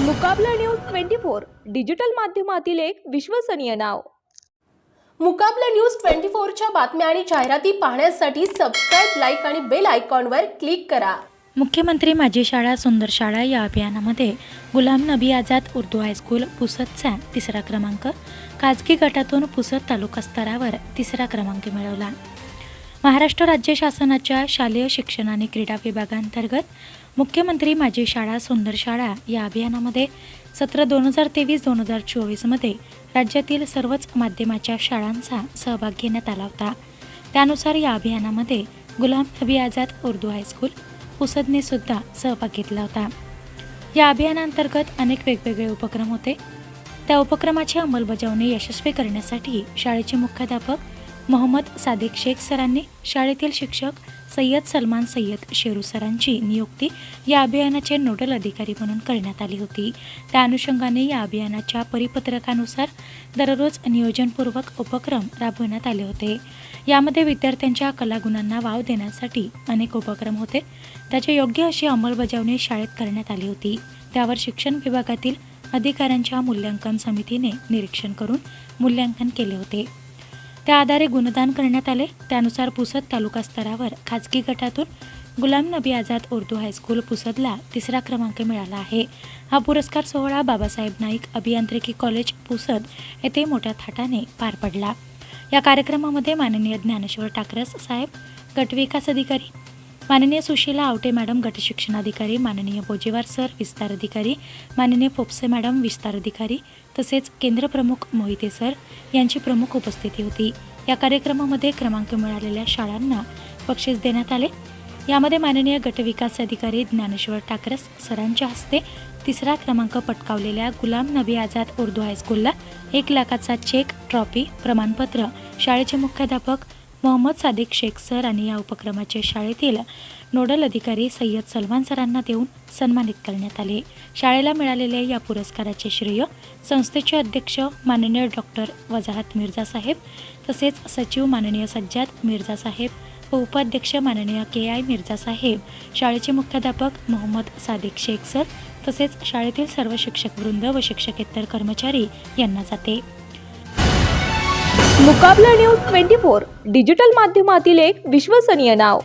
Mukabla news twenty four digital माध्यमातील एक विश्वसनीय नाव. मुकाबला न्यूज ट्वेंटी फोरच्या बातम्या आणि जाहिराती पाहण्यासाठी सबस्क्राईब लाईक आणि बेल आयकॉनवर क्लिक करा. मुख्यमंत्री माझी शाळा सुंदर शाळा या अभियानामध्ये गुलाम नबी आझाद उर्दू हायस्कूल पुसदचा तिसरा क्रमांक खाजगी गटातून पुसद तालुका स्तरावर तिसरा क्रमांक मिळवला. महाराष्ट्र राज्य शासनाच्या शालेय शिक्षण आणि क्रीडा विभागांतर्गत मुख्यमंत्री माझी शाळा सुंदर शाळा या अभियानामध्ये सत्र दोन हजार तेवीस दोन हजार चोवीसमध्ये राज्यातील सर्वच माध्यमाच्या शाळांचा सहभाग घेण्यात आला होता. त्यानुसार या अभियानामध्ये गुलाम नबी आझाद उर्दू हायस्कूल पुसदने सुद्धा सहभाग घेतला होता. या अभियानांतर्गत अनेक वेगवेगळे उपक्रम होते. त्या उपक्रमाची अंमलबजावणी यशस्वी करण्यासाठी शाळेचे मुख्याध्यापक मोहम्मद सादिक शेख सरांनी शाळेतील शिक्षक सय्यद सलमान सय्यद शेरू सरांची नियुक्ती या अभियानाचे नोडल अधिकारी म्हणून करण्यात आली होती. त्या अनुषंगाने या अभियानाच्या परिपत्रकानुसार दररोज नियोजनपूर्वक उपक्रम राबविण्यात आले होते. यामध्ये विद्यार्थ्यांच्या कलागुणांना वाव देण्यासाठी अनेक उपक्रम होते. त्याची योग्य अशी अंमलबजावणी शाळेत करण्यात आली होती. त्यावर शिक्षण विभागातील अधिकाऱ्यांच्या मूल्यांकन समितीने निरीक्षण करून मूल्यांकन केले होते. त्या आधारे गुणदान करण्यात आले. त्यानुसार पुसद तालुका स्तरावर खाजगी गटातून गुलाम नबी आझाद उर्दू हायस्कूल पुसदला तिसरा क्रमांक मिळाला आहे. हा पुरस्कार सोहळा बाबासाहेब नाईक अभियांत्रिकी कॉलेज पुसद येथे मोठ्या थाटाने पार पडला. या कार्यक्रमामध्ये माननीय ज्ञानेश्वर टाकरस साहेब गटविकास अधिकारी माननीय सुशीला आवटे मॅडम गटशिक्षणाधिकारी माननीय बोजेवार सर विस्तार अधिकारी. माननीय फोपसे मॅडम विस्तार अधिकारी. तसेच केंद्रप्रमुख मोहिते सर यांची प्रमुख उपस्थिती होती. या कार्यक्रमामध्ये क्रमांक मिळालेल्या शाळांना बक्षीस देण्यात आले. यामध्ये माननीय गटविकास अधिकारी ज्ञानेश्वर टाकरस सरांच्या हस्ते तिसरा क्रमांक पटकावलेल्या गुलाम नबी आझाद उर्दू हायस्कूलला एक लाखाचा चेक ट्रॉफी प्रमाणपत्र शाळेचे मुख्याध्यापक मोहम्मद सादिक शेख सर आणि या उपक्रमाचे शाळेतील नोडल अधिकारी सय्यद सलमान सरांना देऊन सन्मानित करण्यात आले. शाळेला मिळालेल्या या पुरस्काराचे श्रेय संस्थेचे अध्यक्ष माननीय डॉक्टर वजाहत मिर्झा साहेब तसेच सचिव माननीय सज्जाद मिर्झा साहेब व उपाध्यक्ष माननीय के आय मिर्झा साहेब शाळेचे मुख्याध्यापक मोहम्मद सादिक शेख सर तसेच शाळेतील सर्व शिक्षकवृंद व शिक्षकेतर कर्मचारी यांना जाते. Mukabla news twenty four digital माध्यमातील एक विश्वसनीय नाव.